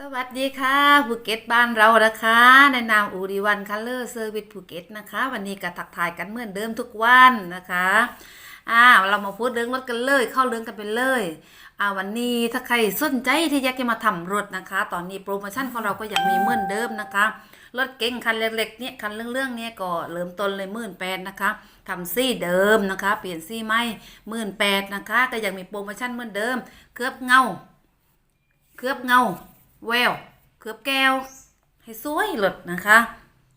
สวัสดีค่ะภูเก็ตบ้านเรานะคะในนามอูริวันคัลเลอร์เซอร์วิสภูเก็ตนะคะ วันนี้ก็ทักทายกันเหมือนเดิมทุกวันนะคะอ่าเรามาพูดเรื่องรถกันเลย เข้าเรื่องกันไปเลยอ่าวันนี้ถ้าใครสนใจที่อยากจะมาทำรถนะคะ ตอนนี้โปรโมชั่นของเราก็ยังมีเหมือนเดิมนะคะรถเก๋งคันเล็กๆเนี่ยคันเรื่องๆเนี่ยก็เริ่มต้นเลยหมื่นแปดนะคะทำซี่เดิมนะคะ เปลี่ยนซี่ไม่หมื่นแปดนะคะก็ยังมีโปรโมชั่นเหมือนเดิม เคลือบเงา เคลือบเงา แววเคลือบแก้ว ให้สวยหลดนะคะ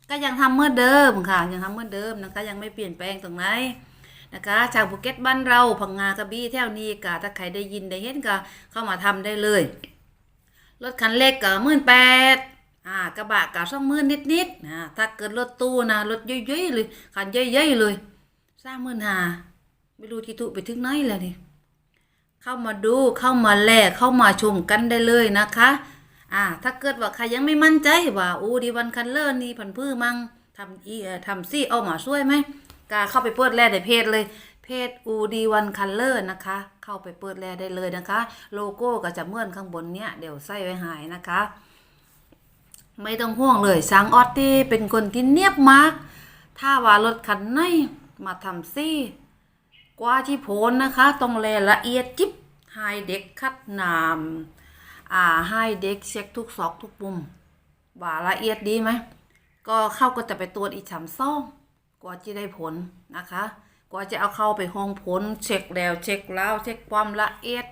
ก็ยังทำเมื่อเดิมค่ะ ยังทำเมื่อเดิมนะคะ ยังไม่เปลี่ยนแปลงตรงไหนนะคะชาวภูเก็ตบ้านเราพังงากระบี่แถวนี้กะถ้าใครได้ยินได้เห็นก็เข้ามาทำได้เลย รถคันเล็กก็หมื่นแปดอ่ากระบะก็สองหมื่นนิดๆนะถ้าเกิดรถตู้นะรถย่อยๆเลยคันย่อยๆเลยสร้างหมื่นหาไม่รู้ที่ถูกไปถึงไหนแล้วนี่เข้ามาดูเข้ามาแลกเข้ามาชมกันได้เลยนะคะ อ่า ถ้าเกิดว่าใครยังไม่มั่นใจว่าอูดีวันคันเลอร์นี่พันพื้มังทำอีเอ่อทำซี่เอาหมาช่วยไหมกาเข้าไปเปิดแลในเพจเลย เพจอูดีวันคันเลอร์นะคะ เข้าไปเปิดแลได้เลยนะคะ โลโก้ก็จะเมื่อนข้างบนเนี้ยเดี๋ยวใส่ไว้หายนะคะ ไม่ต้องห่วงเลยสังออตตี้เป็นคนที่เนียบมาก ถ้าว่ารถคันไหนมาทำซี่ กว่าที่โพนนะคะ ต้องแลละเอียดจิบให้เด็กคัดนาม อ่าให้เด็กเช็คทุกซอกทุกปุ่มว่าละเอียดดีไหมก็เข้าก็จะไปตรวจอีกสามซ่องกว่าจะได้ผลนะคะกว่าจะเอาเข้าไปห้องผลเช็คแล้วเช็คแล้วเช็คความละเอียด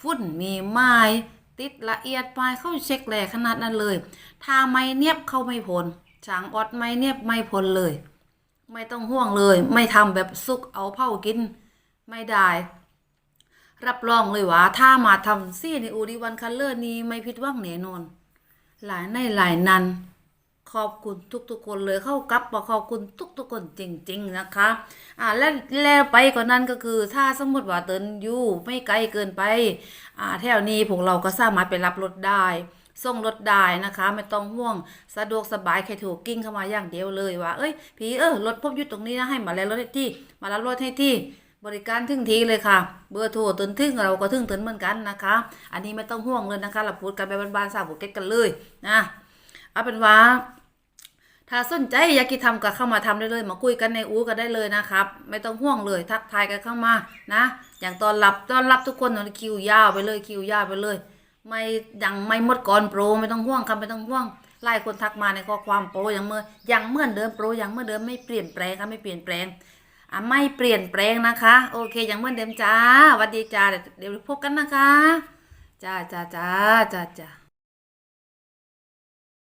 ฝุ่นมีไม้ติดละเอียดไปเข้าเช็คแหลขนาดนั้นเลยถ้าไม่เนียบเข้าไม่ผลฉางอดไม่เนียบไม่ผลเลย ไม่ต้องห่วงเลย ไม่ทำแบบซุกเอาเผากิน ไม่ได้ รับรองเลยว่าถ้ามาทำซี่ในอูดิวันคัลเลอร์นี้ไม่ผิดหวังแน่นอน หลายในหลายนันขอบคุณทุกๆคนเลยเข้ากับบอกขอบคุณทุกๆคนจริง ๆ นะคะ อ่าและแล้วไปกว่านั้นก็คือ ถ้าสมมติว่าเตินอยู่ไม่ไกลเกินไป อ่าแถวนี้พวกเราก็สามารถไปรับรถได้ส่งรถได้นะคะ ไม่ต้องห่วงสะดวกสบายแค่ถูกกิ้งเข้ามาอย่างเดียวเลยว่าเอ้ยพี่เออรถพบอยู่ตรงนี้นะให้มาแล้วรถให้ที่ มารับรถให้ที่ บริการถึงทีเลยค่ะ เบอร์โทรตึนทึ่งเราก็ทึ่งตึนเหมือนกันนะคะ อันนี้ไม่ต้องห่วงเลยนะคะเราพูดกันไปบานๆสาวบุกเก็ตกันเลยนะเอาเป็นว่า ถ้าสนใจอยากกิทำก็เข้ามาทำได้เลย มาคุยกันในอูกันได้เลยนะครับ ไม่ต้องห่วงเลยทักทายกันเข้ามานะ อย่างตอนรับตอนรับทุกคนนะคิวยาวไปเลยคิวยาวไปเลย ไม่ยังไม่หมดก่อนโปรไม่ต้องห่วงครับไม่ต้องห่วงไล่คนทักมาในข้อความโปรยังเมื่อยังเหมือนเดิมโปรยังเมื่อเดิมไม่เปลี่ยนแปลงครับไม่เปลี่ยนแปลง อะไม่เปลี่ยนแปลงนะคะ โอเคอย่างเหมือนเดิมจ้าวัสดีจ้าเดี๋ยวเดี๋ยวพบกันนะคะ จ้าจ้าจ้าจ้าจ้า